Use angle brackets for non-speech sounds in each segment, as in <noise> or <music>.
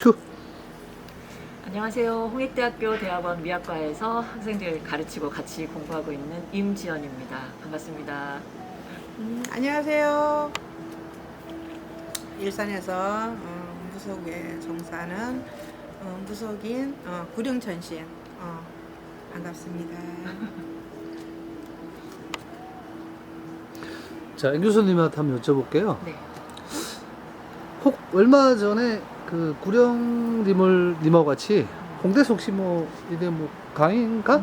큐. 안녕하세요. 홍익대학교 대학원 미학과에서 학생들 가르치고 같이 공부하고 있는 임지연입니다. 반갑습니다. 음, 안녕하세요. 일산에서 어, 무속에 종사하는 어, 무속인 어, 구룡천신 어, 반갑습니다. 자, 임 교수님한테 한번 여쭤볼게요. 네. 혹 얼마 전에 그 구령님을 님하고 같이 홍대에서 혹시 뭐 이게 뭐 강의인가?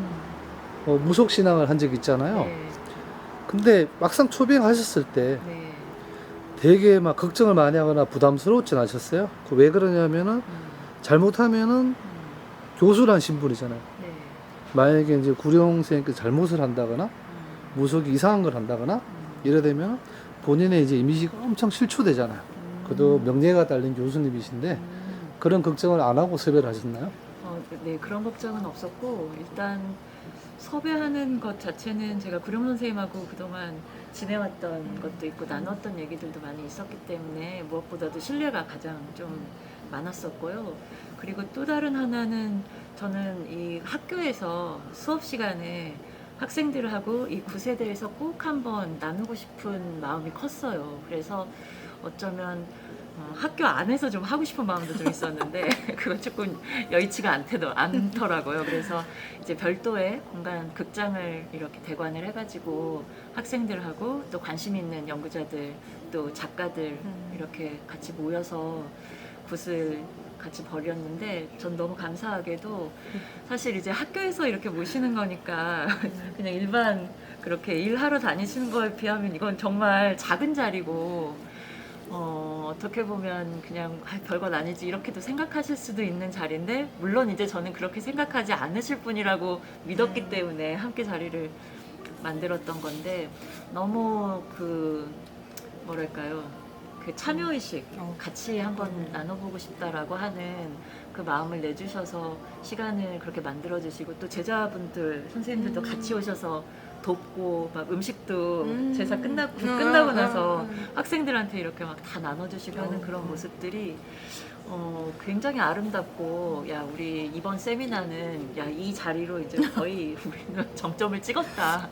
어, 무속 신앙을 한 적 있잖아요. 네. 근데 막상 초빙하셨을 때 네. 되게 막 걱정을 많이 하거나 부담스러웠진 않으셨어요? 그 왜 그러냐면은 음, 잘못하면은 음, 교수란 신분이잖아요. 네. 만약에 이제 구령 선생님께서 잘못을 한다거나 음, 무속이 이상한 걸 한다거나 음, 이래 되면 본인의 이제 이미지가 엄청 실추되잖아요. 음, 그래도 명예가 딸린 교수님이신데 음, 그런 걱정을 안 하고 섭외를 하셨나요? 어, 네, 그런 걱정은 없었고 일단 섭외하는 것 자체는 제가 구룡 선생님하고 그동안 지내왔던 것도 있고 나눴던 얘기들도 많이 있었기 때문에 무엇보다도 신뢰가 가장 좀 많았었고요. 그리고 또 다른 하나는 저는 이 학교에서 수업 시간에 학생들하고 이 구세대에서 꼭 한번 나누고 싶은 마음이 컸어요. 그래서 어쩌면 어, 학교 안에서 좀 하고 싶은 마음도 좀 있었는데 <laughs> 그건 조금 여의치가 않대도 않더라고요. 그래서 이제 별도의 공간 극장을 이렇게 대관을 해가지고 학생들하고 또 관심 있는 연구자들 또 작가들 음. 이렇게 같이 모여서 굿을 같이 벌였는데 전 너무 감사하게도 사실 이제 학교에서 이렇게 모시는 거니까 <laughs> 그냥 일반 그렇게 일하러 다니시는 거에 비하면 이건 정말 작은 자리고 어, 어떻게 보면 그냥 <laughs> 아, 별것 아니지 이렇게도 생각하실 수도 있는 자리인데 물론 이제 저는 그렇게 생각하지 않으실 분이라고 믿었기 음. 때문에 함께 자리를 만들었던 건데 너무 그 뭐랄까요 그 참여 의식 어. 같이 한번 나눠보고 싶다라고 하는 그 마음을 내주셔서 시간을 그렇게 만들어 주시고 또 제자분들 선생님들도 음. 같이 오셔서 돕고 막 음식도 음. 제사 끝나고 굿 어, 끝나고 어, 나서 어. 학생들한테 이렇게 막 다 나눠주시고 하는 어, 그런 어. 모습들이 어, 굉장히 아름답고 야 우리 이번 세미나는 야 이 자리로 이제 거의 <laughs> 우리는 정점을 찍었다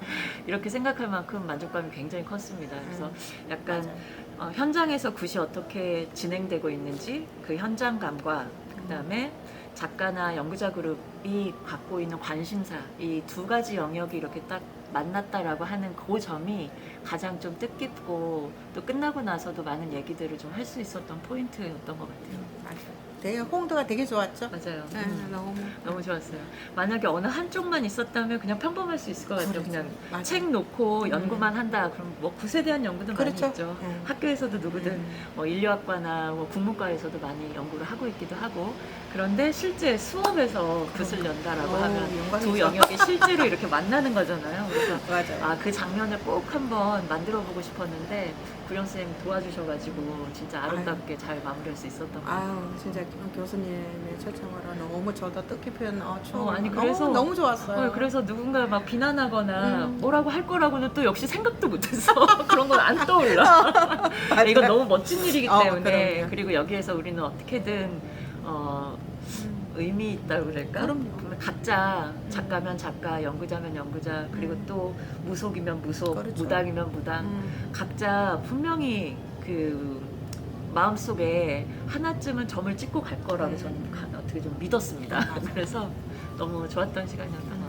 이렇게 생각할 만큼 만족감이 굉장히 컸습니다. 그래서 약간 맞아요. 어, 현장에서 굿이 어떻게 진행되고 있는지 그 현장감과 그다음에 작가나 연구자 그룹 이 갖고 있는 관심사 이 두 가지 영역이 이렇게 딱 만났다라고 하는 그 점이 가장 좀 뜻깊고 또 끝나고 나서도 많은 얘기들을 좀 할 수 있었던 포인트였던 것 같아요. 맞아요. 되게 홍도가 되게 좋았죠. 맞아요. 네, 음, 너무 너무 좋았어요. 만약에 어느 한쪽만 있었다면 그냥 평범할 수 있을 것 같아요. 그렇죠. 그냥 맞아요. 책 놓고 음. 연구만 한다. 그럼 뭐 굿에 대한 연구도 그렇죠. 많이 있죠. 음. 학교에서도 누구든 음. 뭐 인류학과나 뭐 국문과에서도 많이 연구를 하고 있기도 하고 그런데 실제 수업에서 굿을 연다라고 오, 하면 영광이죠. 두 영역이 실제로 이렇게 만나는 거잖아요. 그래서 <laughs> 맞아요. 아 그 장면을 꼭 한번 만들어 보고 싶었는데 구령 쌤 도와주셔가지고 진짜 아름답게 잘 마무리할 수 있었던 것 같아요. 아유 진짜 교수님의 초청으로 너무 저도 뜻깊은 어, 추억 어, 아니, 그래서- 너무 좋았어요. 어, 그래서 누군가 막 비난하거나 음. 뭐라고 할 거라고는 또 역시 생각도 못했어. <laughs> 그런 건 안 떠올라. <laughs> 맞아요. 이건 너무 멋진 일이기 어, 때문에 그럼요. 그리고 여기에서 우리는 어떻게든 어, 음. 의미 있다고 그럴까? 그럼요. 각자 작가면 작가, 연구자면 연구자, 그리고 음. 또 무속이면 무속, 그렇죠. 무당이면 무당. 음. 각자 분명히 그 마음속에 하나쯤은 점을 찍고 갈 거라고 음. 저는 가- 어떻게 좀 믿었습니다. 맞아요. <laughs> 그래서 너무 좋았던 시간이었던 것